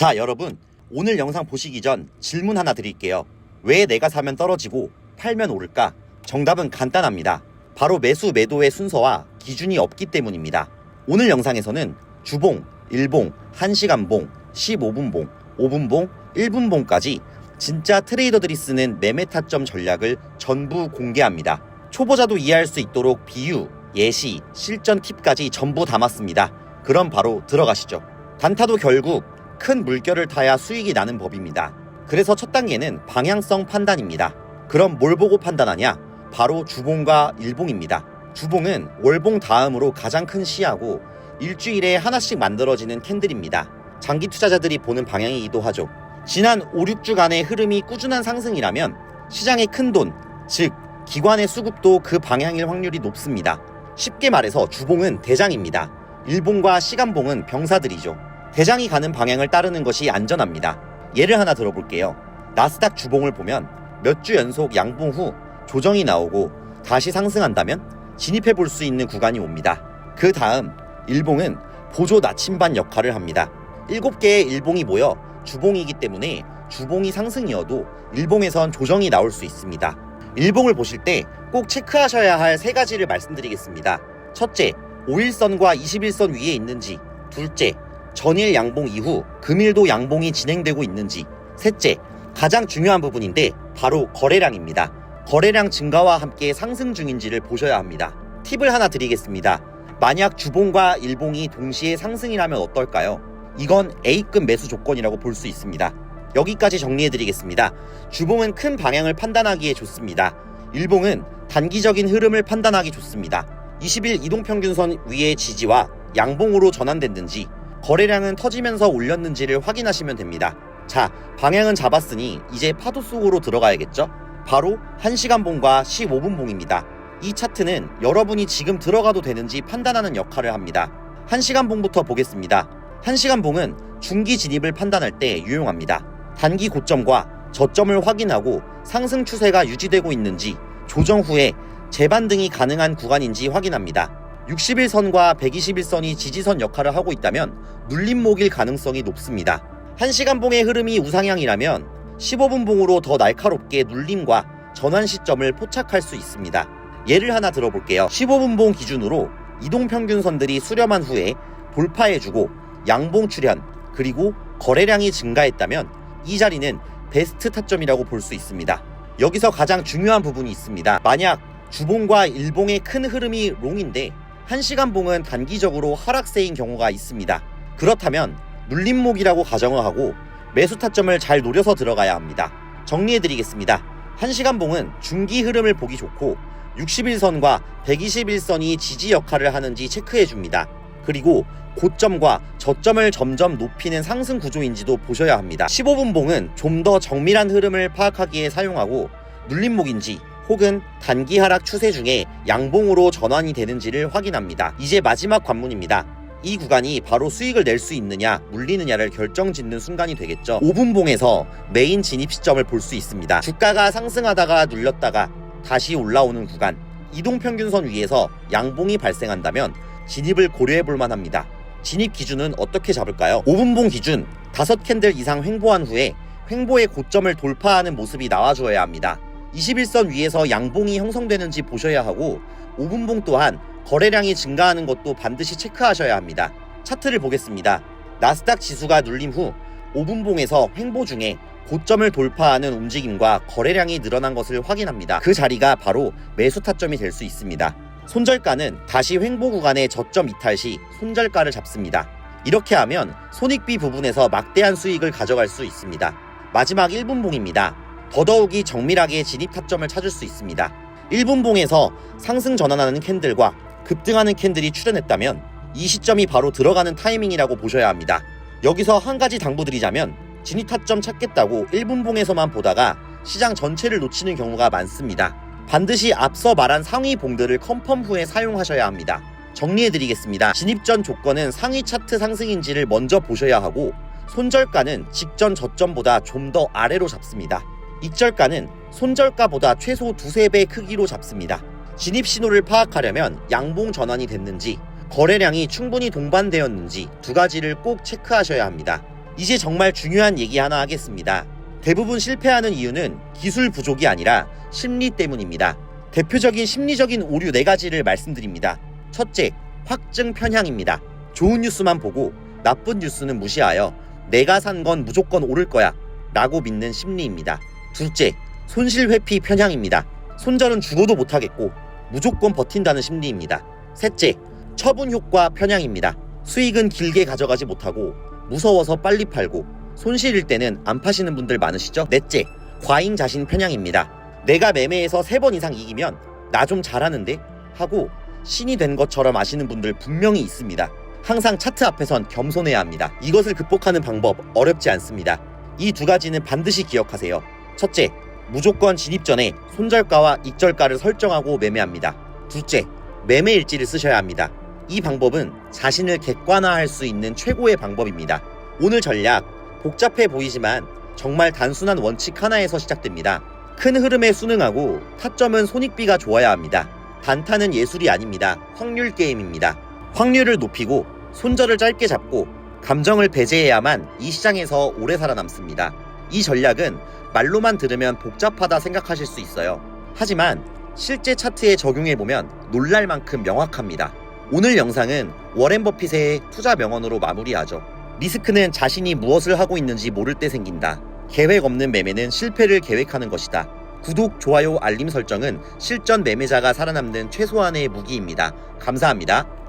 자, 여러분. 오늘 영상 보시기 전 질문 하나 드릴게요. 왜 내가 사면 떨어지고 팔면 오를까? 정답은 간단합니다. 바로 매수 매도의 순서와 기준이 없기 때문입니다. 오늘 영상에서는 주봉, 일봉, 1시간봉, 15분봉, 5분봉, 1분봉까지 진짜 트레이더들이 쓰는 매매 타점 전략을 전부 공개합니다. 초보자도 이해할 수 있도록 비유, 예시, 실전 팁까지 전부 담았습니다. 그럼 바로 들어가시죠. 단타도 결국 큰 물결을 타야 수익이 나는 법입니다. 그래서 첫 단계는 방향성 판단입니다. 그럼 뭘 보고 판단하냐? 바로 주봉과 일봉입니다. 주봉은 월봉 다음으로 가장 큰 시야고 일주일에 하나씩 만들어지는 캔들입니다. 장기 투자자들이 보는 방향이기도 하죠. 지난 5, 6주간의 흐름이 꾸준한 상승이라면 시장의 큰 돈, 즉 기관의 수급도 그 방향일 확률이 높습니다. 쉽게 말해서 주봉은 대장입니다. 일봉과 시간봉은 병사들이죠. 대장이 가는 방향을 따르는 것이 안전합니다. 예를 하나 들어볼게요. 나스닥 주봉을 보면 몇 주 연속 양봉 후 조정이 나오고 다시 상승한다면 진입해 볼 수 있는 구간이 옵니다. 그 다음 일봉은 보조 나침반 역할을 합니다. 7개의 일봉이 모여 주봉이기 때문에 주봉이 상승이어도 일봉에선 조정이 나올 수 있습니다. 일봉을 보실 때 꼭 체크하셔야 할 세 가지를 말씀드리겠습니다. 첫째, 5일선과 21선 위에 있는지. 둘째, 전일 양봉 이후 금일도 양봉이 진행되고 있는지. 셋째, 가장 중요한 부분인데 바로 거래량입니다. 거래량 증가와 함께 상승 중인지를 보셔야 합니다. 팁을 하나 드리겠습니다. 만약 주봉과 일봉이 동시에 상승이라면 어떨까요? 이건 A급 매수 조건이라고 볼 수 있습니다. 여기까지 정리해드리겠습니다. 주봉은 큰 방향을 판단하기에 좋습니다. 일봉은 단기적인 흐름을 판단하기 좋습니다. 20일 이동평균선 위의 지지와 양봉으로 전환됐는지 거래량은 터지면서 올렸는지를 확인하시면 됩니다. 자, 방향은 잡았으니 이제 파도 속으로 들어가야겠죠? 바로 1시간 봉과 15분 봉입니다. 이 차트는 여러분이 지금 들어가도 되는지 판단하는 역할을 합니다. 1시간 봉부터 보겠습니다. 1시간 봉은 중기 진입을 판단할 때 유용합니다. 단기 고점과 저점을 확인하고 상승 추세가 유지되고 있는지 조정 후에 재반등이 가능한 구간인지 확인합니다. 60일선과 120일선이 지지선 역할을 하고 있다면 눌림목일 가능성이 높습니다. 1시간 봉의 흐름이 우상향이라면 15분 봉으로 더 날카롭게 눌림과 전환 시점을 포착할 수 있습니다. 예를 하나 들어볼게요. 15분 봉 기준으로 이동 평균선들이 수렴한 후에 돌파해주고 양봉 출현 그리고 거래량이 증가했다면 이 자리는 베스트 타점이라고 볼 수 있습니다. 여기서 가장 중요한 부분이 있습니다. 만약 주봉과 일봉의 큰 흐름이 롱인데 1시간 봉은 단기적으로 하락세인 경우가 있습니다. 그렇다면 눌림목이라고 가정을 하고 매수 타점을 잘 노려서 들어가야 합니다. 정리해드리겠습니다. 1시간 봉은 중기 흐름을 보기 좋고 60일선과 121선이 지지 역할을 하는지 체크해줍니다. 그리고 고점과 저점을 점점 높이는 상승 구조인지도 보셔야 합니다. 15분 봉은 좀 더 정밀한 흐름을 파악하기에 사용하고 눌림목인지 혹은 단기 하락 추세 중에 양봉으로 전환이 되는지를 확인합니다. 이제 마지막 관문입니다. 이 구간이 바로 수익을 낼 수 있느냐 물리느냐를 결정짓는 순간이 되겠죠. 5분봉에서 메인 진입 시점을 볼 수 있습니다. 주가가 상승하다가 눌렸다가 다시 올라오는 구간 이동평균선 위에서 양봉이 발생한다면 진입을 고려해 볼 만합니다. 진입 기준은 어떻게 잡을까요? 5분봉 기준 5캔들 이상 횡보한 후에 횡보의 고점을 돌파하는 모습이 나와줘야 합니다. 21선 위에서 양봉이 형성되는지 보셔야 하고 5분봉 또한 거래량이 증가하는 것도 반드시 체크하셔야 합니다. 차트를 보겠습니다. 나스닥 지수가 눌림 후 5분봉에서 횡보 중에 고점을 돌파하는 움직임과 거래량이 늘어난 것을 확인합니다. 그 자리가 바로 매수 타점이 될 수 있습니다. 손절가는 다시 횡보 구간의 저점 이탈 시 손절가를 잡습니다. 이렇게 하면 손익비 부분에서 막대한 수익을 가져갈 수 있습니다. 마지막 1분봉입니다. 더더욱이 정밀하게 진입 타점을 찾을 수 있습니다. 1분봉에서 상승 전환하는 캔들과 급등하는 캔들이 출현했다면 이 시점이 바로 들어가는 타이밍이라고 보셔야 합니다. 여기서 한 가지 당부드리자면 진입 타점 찾겠다고 1분봉에서만 보다가 시장 전체를 놓치는 경우가 많습니다. 반드시 앞서 말한 상위 봉들을 컨펌 후에 사용하셔야 합니다. 정리해드리겠습니다. 진입 전 조건은 상위 차트 상승인지를 먼저 보셔야 하고 손절가는 직전 저점보다 좀 더 아래로 잡습니다. 익절가는 손절가보다 최소 두세 배 크기로 잡습니다. 진입 신호를 파악하려면 양봉 전환이 됐는지 거래량이 충분히 동반되었는지 두 가지를 꼭 체크하셔야 합니다. 이제 정말 중요한 얘기 하나 하겠습니다. 대부분 실패하는 이유는 기술 부족이 아니라 심리 때문입니다. 대표적인 심리적인 오류 네 가지를 말씀드립니다. 첫째, 확증 편향입니다. 좋은 뉴스만 보고 나쁜 뉴스는 무시하여 내가 산 건 무조건 오를 거야 라고 믿는 심리입니다. 둘째, 손실 회피 편향입니다. 손절은 죽어도 못하겠고 무조건 버틴다는 심리입니다. 셋째, 처분 효과 편향입니다. 수익은 길게 가져가지 못하고 무서워서 빨리 팔고 손실일 때는 안 파시는 분들 많으시죠? 넷째, 과잉 자신 편향입니다. 내가 매매에서 세 번 이상 이기면 나 좀 잘하는데 하고 신이 된 것처럼 아시는 분들 분명히 있습니다. 항상 차트 앞에선 겸손해야 합니다. 이것을 극복하는 방법 어렵지 않습니다. 이 두 가지는 반드시 기억하세요. 첫째, 무조건 진입 전에 손절가와 익절가를 설정하고 매매합니다. 둘째, 매매 일지를 쓰셔야 합니다. 이 방법은 자신을 객관화할 수 있는 최고의 방법입니다. 오늘 전략 복잡해 보이지만 정말 단순한 원칙 하나에서 시작됩니다. 큰 흐름에 순응하고 타점은 손익비가 좋아야 합니다. 단타는 예술이 아닙니다. 확률 게임입니다. 확률을 높이고 손절을 짧게 잡고 감정을 배제해야만 이 시장에서 오래 살아남습니다. 이 전략은 말로만 들으면 복잡하다 생각하실 수 있어요. 하지만 실제 차트에 적용해보면 놀랄 만큼 명확합니다. 오늘 영상은 워렌 버핏의 투자 명언으로 마무리하죠. 리스크는 자신이 무엇을 하고 있는지 모를 때 생긴다. 계획 없는 매매는 실패를 계획하는 것이다. 구독, 좋아요, 알림 설정은 실전 매매자가 살아남는 최소한의 무기입니다. 감사합니다.